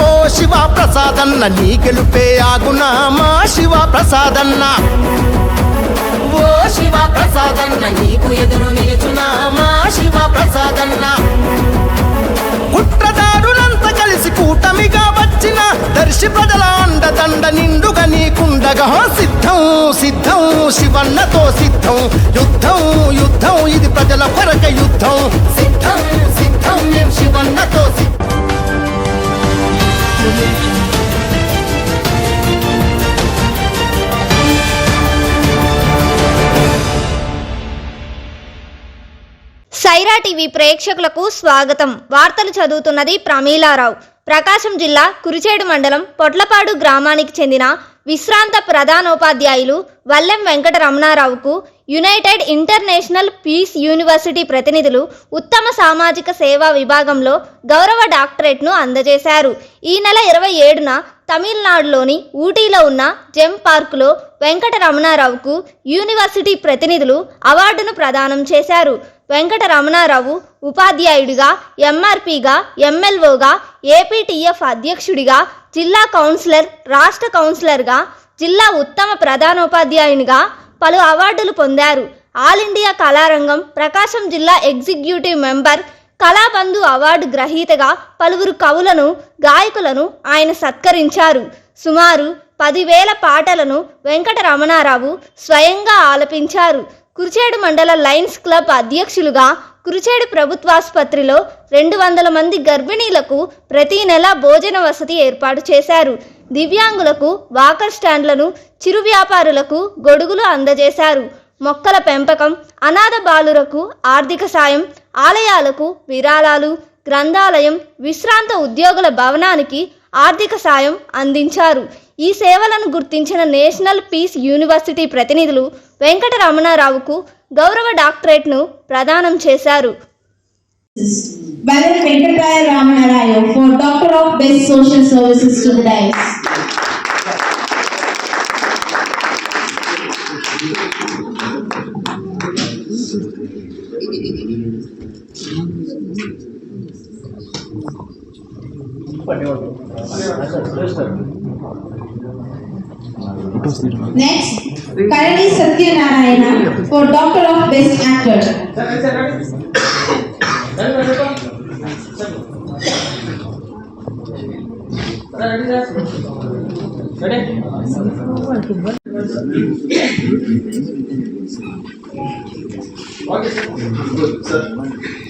ఓ శివ ప్రసాదన్న నీ గెలుపే ఆగునా మా శివ ప్రసాదన్న. ఓ శివ ప్రసాదన్న నీకు ఎదురు నిలుచునా మా శివ ప్రసాదన్న. కుట్రదారులంతా కలిసి కూటమిగా వచ్చిన దర్శి ప్రజల అండదండ నిండుగా నీకుండగా సిద్ధం సిద్ధం శివన్నతో సిద్ధం యుద్ధం యుద్ధం ఇది ప్రజల కొరక యుద్ధం. సైరా టీవీ ప్రేక్షకులకు స్వాగతం. వార్తలు చదువుతున్నది ప్రమీలారావు. ప్రకాశం జిల్లా కురిచేడు మండలం పొట్లపాడు గ్రామానికి చెందిన విశ్రాంత ప్రధానోపాధ్యాయులు వల్లెం వెంకట రమణారావుకు యునైటెడ్ ఇంటర్నేషనల్ పీస్ యూనివర్సిటీ ప్రతినిధులు ఉత్తమ సామాజిక సేవా విభాగంలో గౌరవ డాక్టరేట్ను అందజేశారు. ఈ నెల ఇరవై ఏడున తమిళనాడులోని ఊటీలో ఉన్న జెమ్ పార్కులో వెంకట రమణారావుకు యూనివర్సిటీ ప్రతినిధులు అవార్డును ప్రదానం చేశారు. వెంకటరమణారావు ఉపాధ్యాయుడిగా ఎంఆర్పిగా ఎమ్మెల్వోగా ఏపీటీఎఫ్ అధ్యక్షుడిగా జిల్లా కౌన్సిలర్ రాష్ట్ర కౌన్సిలర్గా జిల్లా ఉత్తమ ప్రధానోపాధ్యాయునిగా పలు అవార్డులు పొందారు. ఆల్ ఇండియా కళారంగం ప్రకాశం జిల్లా ఎగ్జిక్యూటివ్ మెంబర్ కళాబంధు అవార్డు గ్రహీతగా పలువురు కవులను గాయకులను ఆయన సత్కరించారు. సుమారు పదివేల పాటలను వెంకటరమణారావు స్వయంగా ఆలపించారు. కురిచేడు మండల లయన్స్ క్లబ్ అధ్యక్షులుగా కురిచేడు ప్రభుత్వాసుపత్రిలో రెండు వందల మంది గర్భిణీలకు ప్రతి నెల భోజన వసతి ఏర్పాటు చేశారు. దివ్యాంగులకు వాకర్ స్టాండ్లను చిరు వ్యాపారులకు గొడుగులు అందజేశారు. మొక్కల పెంపకం అనాథ బాలురకు ఆర్థిక సాయం ఆలయాలకు విరాళాలు గ్రంథాలయం విశ్రాంత ఉద్యోగుల భవనానికి ఆర్థిక సాయం అందించారు. ఈ సేవలను గుర్తించిన నేషనల్ పీస్ యూనివర్సిటీ ప్రతినిధులు వెంకట రమణారావుకు గౌరవ డాక్టరేట్ను ప్రదానం చేశారు. Valen Venkataya Ramanarayo for Doctor of Best Social Services to the Dice. Next, Karani Satyanarayana for Doctor of Best Actor.